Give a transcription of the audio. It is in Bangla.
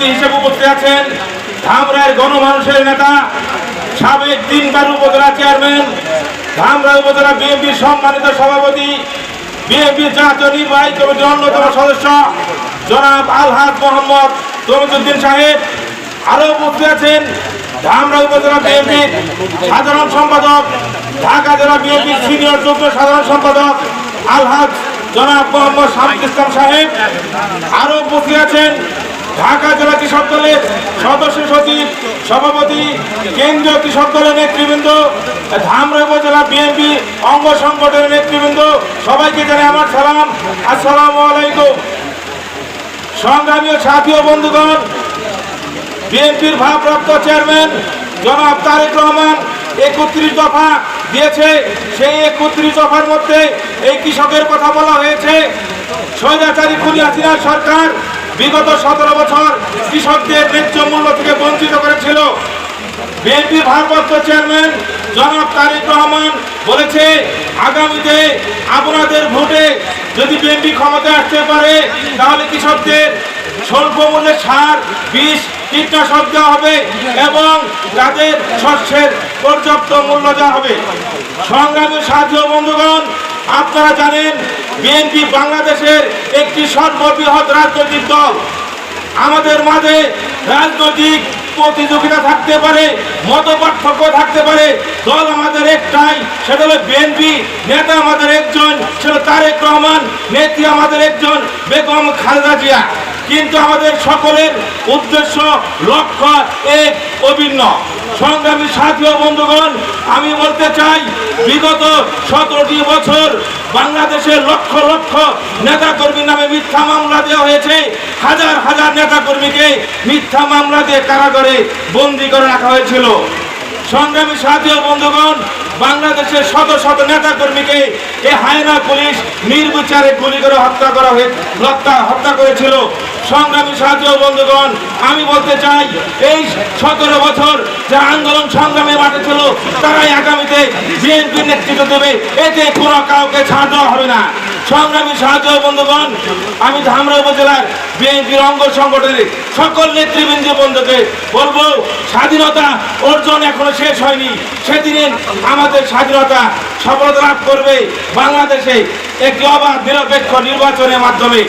অতিথি হিসেবে উপস্থিত আছেন ধামরায়ের গণমানুষের নেতা, সাবেক তিনবার উপজেলা চেয়ারম্যান, ধামরাই উপজেলা বিএনপির সম্মানিত সভাপতি বিএনপি জাতীয় নির্বাহী কমিটির অন্যতম সদস্য, জনাব আলহাজ মোহাম্মদ তমিজুদ্দিন সাহেব। আরও উপস্থিত আছেন ধামরা উপজেলা বিএনপির সাধারণ সম্পাদক, ঢাকা জেলা বিএনপির সিনিয়র যুগ্ম সাধারণ সম্পাদক, আলহাজ জনাব মোহাম্মদ শামুল ইসলাম সাহেব আরও উপস্থিত আছেন ঢাকা জেলা দলের সদস্য সচিব, সভাপতি, কেন্দ্রীয় কৃষক দলের নেতৃবৃন্দ, ধামরা উপজেলা বিএনপি অঙ্গ সংগঠনের নেতৃবৃন্দ, সবাইকে জানাই আমার সালাম। আসসালামু আলাইকুম। সংগ্রামী ও সাথী ও বন্ধুগণ, বিএনপির ভারপ্রাপ্ত চেয়ারম্যান জনাব তারেক রহমান একত্রিশ দফা দিয়েছে। সেই একত্রিশ দফার মধ্যে এই কৃষকের কথা বলা হয়েছে। স্বৈরাচারী খুনি হাসিনার সরকার বিগত সতেরো বছর কৃষকদের ন্যায্য মূল্য থেকে বঞ্চিত করেছিল। বিএনপি ভারপ্রাপ্ত চেয়ারম্যান জনাব তারেক রহমান বলেছে, আগামীতে আপনাদের ভোটে যদি বিএনপি ক্ষমতায় আসতে পারে, তাহলে কৃষকদের স্বল্প মূল্যে সার, বিষ, কীটনাশক দেওয়া হবে এবং তাদের শস্যের পর্যাপ্ত মূল্য দেওয়া হবে। সংগ্রামী সাহায্য বন্ধুগণ আপনারা জানেন বিএনপি বাংলাদেশের একটি সর্ববৃহৎ রাজনৈতিক দল। আমাদের মাঝে রাজনৈতিক প্রতিযোগিতা থাকতে পারে মত পার্থক্য থাকতে পারে। দল আমাদের একটাই, সেটা হলো বিএনপি নেতা আমাদের একজন, সেটা তারেক রহমান, নেত্রী আমাদের একজন, বেগম খালেদা জিয়া। কিন্তু আমাদের সকলের উদ্দেশ্য, লক্ষ্য এক অভিন্ন। সংগ্রামী সাথী বন্ধুগণ, আমি বলতে চাই, বিগত সতেরোটি বছর বাংলাদেশের লক্ষ লক্ষ নেতাকর্মীর নামে মিথ্যা মামলা দেওয়া হয়েছে। হাজার হাজার নেতাকর্মীকে মিথ্যা মামলা দিয়ে কারাগারে বন্দি করে রাখা হয়েছিল। সংগ্রামী সাথী বন্ধুগণ, বাংলাদেশের শত শত নেতা কর্মীকে এ হায়না পুলিশ নির্বিচারে গুলি করে হত্যা করা হয়ে হত্যা করেছিল। সংগ্রামী ও বন্ধুগণ, আমি বলতে চাই, এই সতেরো বছর যে আন্দোলন সংগ্রামের মাঠে ছিল তারাই আগামীতে বিএনপির নেতৃত্ব দেবে। এতে কোনো কাউকে ছাড় দেওয়া হবে না। সংগ্রামী সাহায্য বন্ধুগণ, আমি ধামরা উপজেলার বিএনপির অঙ্গ সংগঠনের সকল নেতৃবৃন্দ বন্ধুকে বলব, স্বাধীনতা অর্জন এখনও শেষ হয়নি। সেদিনে আমাদের স্বাধীনতা সফলতা লাভ করবে বাংলাদেশে একটি অবাধ নিরপেক্ষ নির্বাচনের মাধ্যমে।